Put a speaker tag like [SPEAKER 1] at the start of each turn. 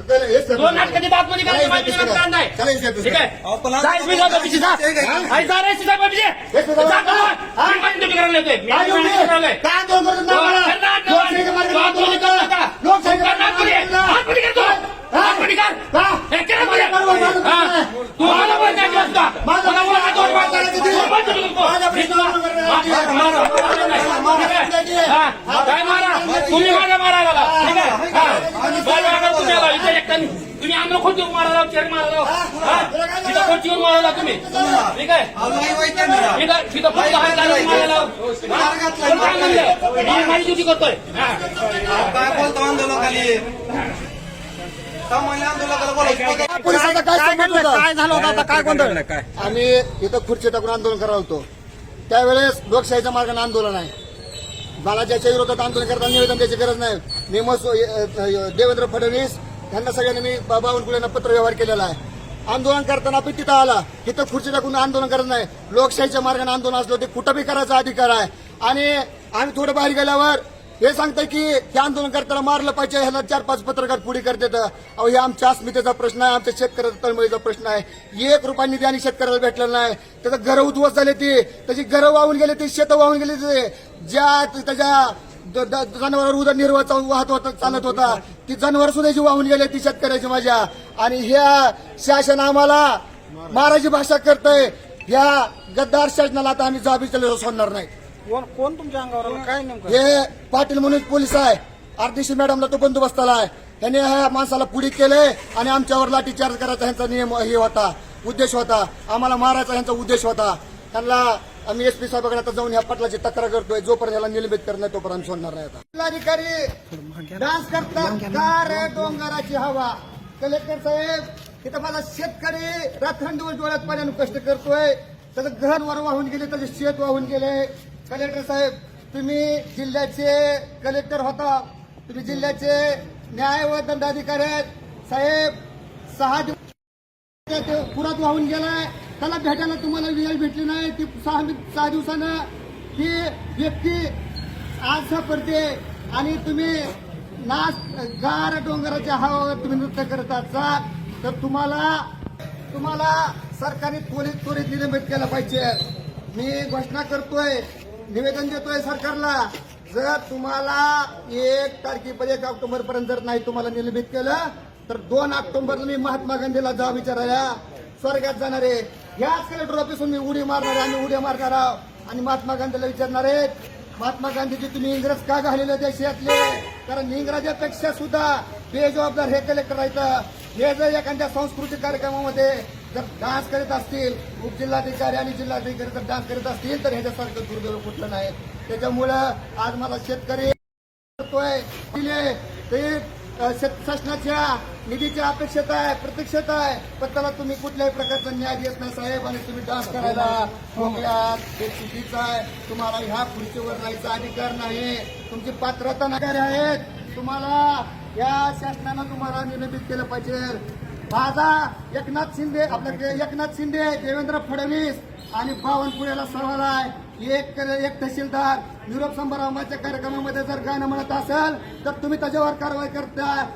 [SPEAKER 1] दोन नाटकाची बात मध्ये करायचं माहिती नाही कांदा
[SPEAKER 2] हे शेतकरी.
[SPEAKER 1] ठीक आहे जायच मी जातो पिशी जा
[SPEAKER 3] काय?
[SPEAKER 1] आई जा रे बाबी
[SPEAKER 2] हे सुद्धा- हा?
[SPEAKER 1] मी पण ड्युटी करायला येतोय मी
[SPEAKER 2] काय
[SPEAKER 1] करायला.
[SPEAKER 2] काय मला? करा. करा. हा? हा? हा?
[SPEAKER 1] मला मला दोन करून मारा, मारा, मारा, मारा, मारा. हा, काय मारा तुम्ही माझ्या मारायला लागा. ठीक आहे हा. मागे तुम्ही आम्हाला खोटी मारायला मारायला मारायला तुम्ही? ठीक आहे? फक्त हात घालून मारायला म्हणलं? मी माझी ड्युटी करतोय. हा.
[SPEAKER 3] काय बोलतो आंदोलकाली
[SPEAKER 2] पोलिसांचा काय
[SPEAKER 4] झालं होतं आता? काय गोंधळ? काय?
[SPEAKER 2] आम्ही इथं खुर्ची टाकून आंदोलन करत होतो. त्यावेळेस लोकशाहीच्या मार्गाने आंदोलन आहे. मला ज्याच्या विरोधात आंदोलन करताना निवेदन द्यायची गरज नाही. मी मस्त देवेंद्र फडणवीस त्यांना सगळ्यांनी मी बा- बावनकुळेंना पत्र व्यवहार केलेला आहे. आंदोलन करताना आपण तिथं आला. तिथं खुर्ची टाकून आंदोलन करत नाही. लोकशाहीच्या मार्गाने आंदोलन असलं ते कुठं बी करायचा अधिकार आहे. आणि आम्ही थोडं बाहेर गेल्यावर हे सांगतंय की हे आंदोलन करताना मारलं पाहिजे ह्याला चार पाच पत्रकार पुढे करतात अहो हे आमच्या अस्मितेचा प्रश्न आहे आमच्या शेतकऱ्याचा तळमळीचा प्रश्न आहे. एक रुपया निधी आणि शेतकऱ्याला भेटला नाही. त्याचं घरं उद्ध्वस्त झाले ती. त्याची घरं वाहून गेले ती शेतं वाहून गेले ते. ज्या त्याच्या जनावरांवर उदरनिर्वाह चालू- वाहत होता चालत होता. ती जनावर सुद्धा जी वाहून गेले ती शेतकऱ्याची माझ्या आणि ह्या शासन आम्हाला माराची भाषा करतय. ह्या गद्दार शासनाला आता आम्ही जाबी सोडणार नाही.
[SPEAKER 4] कोण कोण तुमच्या अंगावर? काय नेमकं?
[SPEAKER 2] हे पाटील म्हणून पोलीस आहे. आरटीसी मॅडमला तो बंदोबस्त आलाय त्याने ह्या माणसाला पुढे केलंय आणि आमच्यावर लाठीचार्ज करायचा ह्यांचा नियम हे होता उद्देश होता. आम्हाला मारायचा ह्यांचा उद्देश होता. त्यांना आम्ही एस पी साहेबाकडे आता जाऊन ह्या पाटलाची तक्रार करतोय. जोपर्यंत याला निलंबित करणार तोपर्यंत आम्ही सोडणार नाही आता. जिल्हाधिकारी डान्स करतात. का रे डोंगराची हवा? कलेक्टर साहेब इथं मला शेतकरी रात्रंदिवस डोळ्यात पाण्यानं कष्ट करतोय. त्याचं घर वर वाहून गेले त्याचे शेत वाहून गेले. कलेक्टर साहेब तुम्ही जिल्ह्याचे कलेक्टर होता. तुम्ही जिल्ह्याचे न्याय व दंडाधिकारी आहेत. साहेब सहा दिवस पुरात वाहून गेलाय. त्याला भेटायला तुम्हाला वेळ भेटली नाही. ती सहा सहा दिवसानं ती व्यक्ती आज पडते आणि तुम्ही नाच गार डोंगराच्या हवावर तुम्ही नृत्य करत असाल तर तुम्हाला तुम्हाला सरकारने त्वरित त्वरित निलंबित केलं पाहिजे. मी घोषणा करतोय निवेदन देतोय सरकारला. जर तुम्हाला एक तारखेपर्यंत ऑक्टोबरपर्यंत ऑक्टोबर पर्यंत जर नाही तुम्हाला निलंबित केलं तर दोन ऑक्टोबरला मी महात्मा गांधीला जा विचारायला. स्वर्गात जाणार आहे याच कलेक्टर ऑफिसून मी उडी मारणार आणि आम्ही उड्या मारणार आहोत आणि महात्मा गांधीला विचारणार आहेत. महात्मा गांधीजी तुम्ही इंग्रज का घालेले देशातले? कारण इंग्रजापेक्षा सुद्धा बेजबाबदार हे कलेक्टर आहेत. हे जर एखाद्या सांस्कृतिक कार्यक्रमामध्ये जर डान्स करीत असतील उपजिल्हाधिकारी आणि जिल्हाधिकारी जर डान्स करीत असतील तर ह्याच्यासारखं दुर्दैव कुठलं नाही. त्याच्यामुळं आज मला शेतकरी करतोय. दिले ते शासनाच्या निधीच्या अपेक्षित आहे प्रतीक्षित आहे पण त्याला तुम्ही कुठल्याही प्रकारचा न्याय देत नाही साहेब आणि तुम्ही डान्स करायला मोकळ्यात हे चुकीचं आहे. तुम्हाला ह्या खुर्चीवर राहायचा अधिकार नाही. तुमची पात्रता नागरी आहेत. तुम्हाला या शासनानं तुम्हाला निलंबित केलं पाहिजे. माझा एकनाथ शिंदे आपल्याकडे एकनाथ शिंदे देवेंद्र फडणवीस आणि बावनकुळेला सवाल आहे. एक एक तहसीलदार. निरोप संभारामाच्या कार्यक्रमामध्ये जर गाणं म्हणत असेल तर तुम्ही त्याच्यावर कारवाई करता